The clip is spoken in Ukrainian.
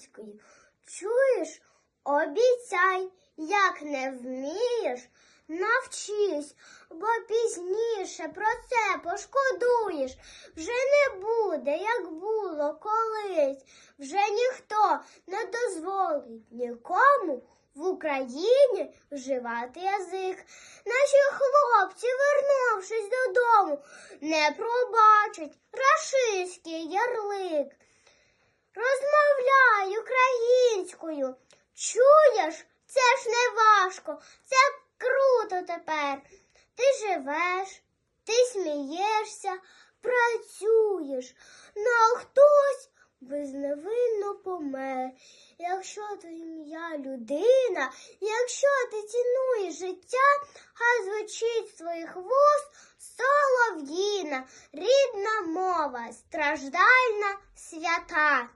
українською. Чуєш? Обіцяй, як не вмієш, навчись, бо пізніше про це пошкодуєш. Вже не буде, як було колись. Вже ніхто не дозволить нікому в Україні вживати язик. Наші хлопці, вернувшись додому, не пробачать рашистський українською. Чуєш? Це ж не важко, це круто тепер. Ти живеш, ти смієшся, працюєш, ну а хтось безневинно помер. Якщо ти ім'я людина, якщо ти цінуєш життя, хай звучить з твоїх вуст солов'їна, рідна мова, страждальна свята.